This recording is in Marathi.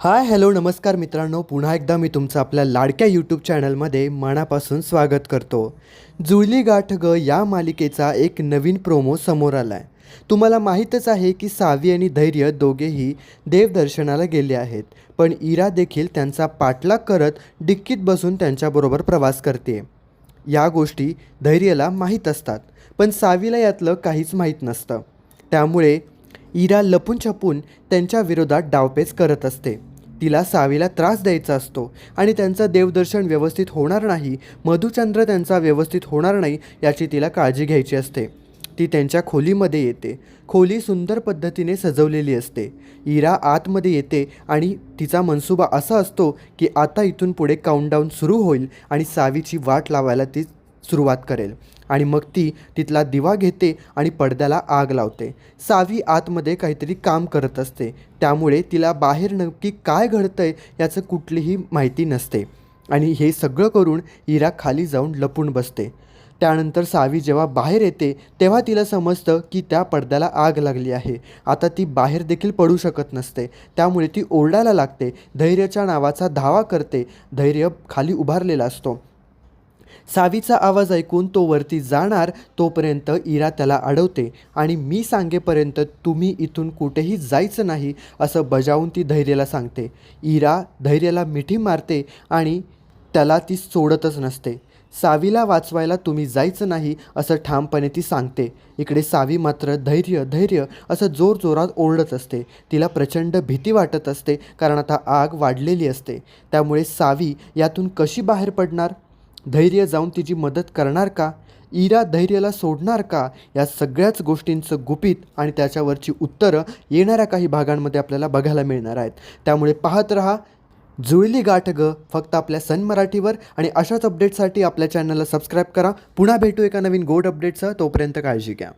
हाय हॅलो नमस्कार मित्रांनो. पुन्हा एकदा मी तुमचं आपल्या लाडक्या यूट्यूब चॅनलमध्ये मनापासून स्वागत करतो. जुळली गाठ ग या मालिकेचा एक नवीन प्रोमो समोर आला आहे तुम्हाला माहीतच आहे की सावी आणि धैर्य दोघेही देवदर्शनाला गेले आहेत. पण इरा देखील त्यांचा पाठलाग करत डिक्कीत बसून त्यांच्याबरोबर प्रवास करते. या गोष्टी धैर्यला माहीत असतात पण सावीला यातलं काहीच माहीत नसतं. त्यामुळे इरा लपून छपून त्यांच्या विरोधात डावपेच करत असते. तिला सावीला त्रास द्यायचा असतो आणि त्यांचं देवदर्शन व्यवस्थित होणार नाही मधुचंद्र त्यांचा व्यवस्थित होणार नाही याची तिला काळजी घ्यायची असते. ती त्यांच्या खोलीमध्ये येते. खोली सुंदर पद्धतीने सजवलेली असते. इरा आतमध्ये येते आणि तिचा मनसुबा असा असतो की आता इथून पुढे काउंटडाऊन सुरू होईल आणि सावीची वाट लावायला ती सुरुवात करेल. आणि मग ती तिथला दिवा घेते आणि पडद्याला आग लावते. सावी आतमध्ये काहीतरी काम करत असते. त्यामुळे तिला बाहेर नक्की काय घडतंय याचं कुठलीही माहिती नसते. आणि हे सगळं करून इरा खाली जाऊन लपून बसते. त्यानंतर सावी जेव्हा बाहेर येते तेव्हा तिला समजतं की त्या पडद्याला आग लागली आहे. आता ती बाहेर देखील पडू शकत नसते. त्यामुळे ती ओरडायला लागते. धैर्याच्या नावाचा धावा करते. धैर्य खाली उभारलेला असतो. सावीचा आवाज ऐकून तो वरती जाणार तोपर्यंत इरा त्याला अडवते आणि मी सांगेपर्यंत तुम्ही इथून कुठेही जायचं नाही असं बजावून ती धैर्याला सांगते. इरा धैर्याला मिठी मारते आणि त्याला ती सोडतच नसते. सावीला वाचवायला तुम्ही जायचं नाही असं ठामपणे ती सांगते. इकडे सावी मात्र धैर्य धैर्य असं जोरजोरात ओरडत असते. तिला प्रचंड भीती वाटत असते कारण आता आग वाढलेली असते. त्यामुळे सावी यातून कशी बाहेर पडणार? धैर्य जाऊन तिची मदत करणार का? इरा धैर्याला सोडणार का? या सगळ्याच गोष्टींचं गुपित आणि त्याच्यावरची उत्तरं येणाऱ्या काही भागांमध्ये आपल्याला बघायला मिळणार आहेत. त्यामुळे पाहत रहा. जुळली गाठ ग. फक्त आपल्या सन मराठीवर आणि अशाच अपडेटसाठी आपल्या चॅनलला सबस्क्राईब करा. पुन्हा भेटू एका नवीन गोड अपडेटसह तोपर्यंत काळजी घ्या.